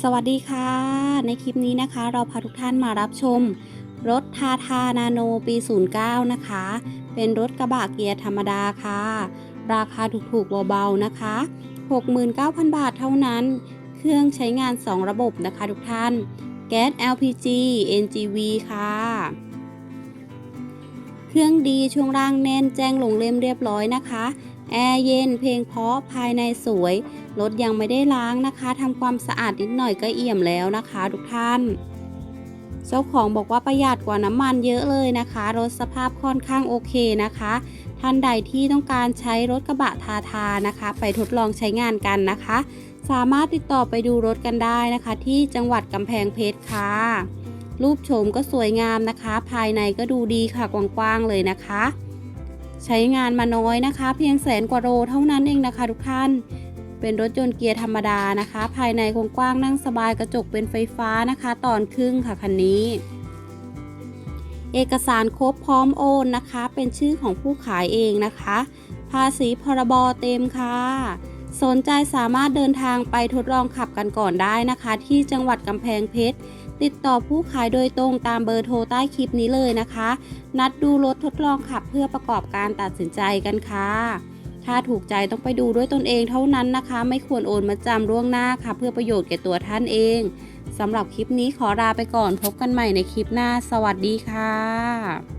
สวัสดีค่ะ ในคลิปนี้นะคะ เราพาทุกท่านมารับชม รถทาทานาโนปี 09 นะคะ เป็นรถกระบะเกียร์ธรรมดาค่ะ ราคาถูกๆเบาๆนะคะ 69,000 บาทเท่านั้น เครื่องใช้งาน 2 ระบบนะคะทุกท่าน แก๊ส LPG NGV ค่ะ เครื่องดีช่วงล่างแน่นแจ้งลงเล่มเรียบร้อยนะคะ แอร์เย็นเพลงเพราะภายในสวย รถยังไม่ได้ล้างนะคะทำความสะอาดนิดหน่อยก็เอี่ยมแล้วนะคะ ทุกท่าน เจ้าของบอกว่าประหยัดกว่าน้ำมันเยอะเลยนะคะ รถสภาพค่อนข้างโอเคนะคะ ท่านใดที่ต้องการใช้รถกระบะทาทานะคะ ไปทดลองใช้งานกันนะคะ สามารถติดต่อไปดูรถกันได้นะคะ ที่จังหวัดกำแพงเพชรค่ะรูปโฉมก็สวยงามนะคะ ภายในก็ดูดีค่ะกว้างๆเลยนะคะ ใช้งานมาน้อยนะคะ เพียงแสนกว่าโลเท่านั้นเองนะคะ ทุกท่าน เป็นรถยนต์เกียร์ธรรมดานะคะ ภายในกว้างนั่งสบายกระจกเป็นไฟฟ้านะคะ ตอนครึ่งค่ะคันนี้ เอกสารครบพร้อมโอนนะคะ เป็นชื่อของผู้ขายเองนะคะ ภาษีพรบเต็มค่ะ สนใจสามารถเดินทางไปทดลองขับกันก่อนได้นะคะ ที่จังหวัดกำแพงเพชร ติดต่อผู้ขายโดยตรงตามเบอร์โทรใต้คลิปนี้เลยนะคะ นัดดูรถทดลองขับเพื่อประกอบการตัดสินใจกันค่ะ ถ้าถูกใจต้องไปดูด้วยตนเองเท่านั้นนะคะ ไม่ควรโอนมาจำล่วงหน้าค่ะ เพื่อประโยชน์แก่ตัวท่านเองสำหรับคลิปนี้ขอลาไปก่อนพบกันใหม่ในคลิปหน้า สวัสดีค่ะ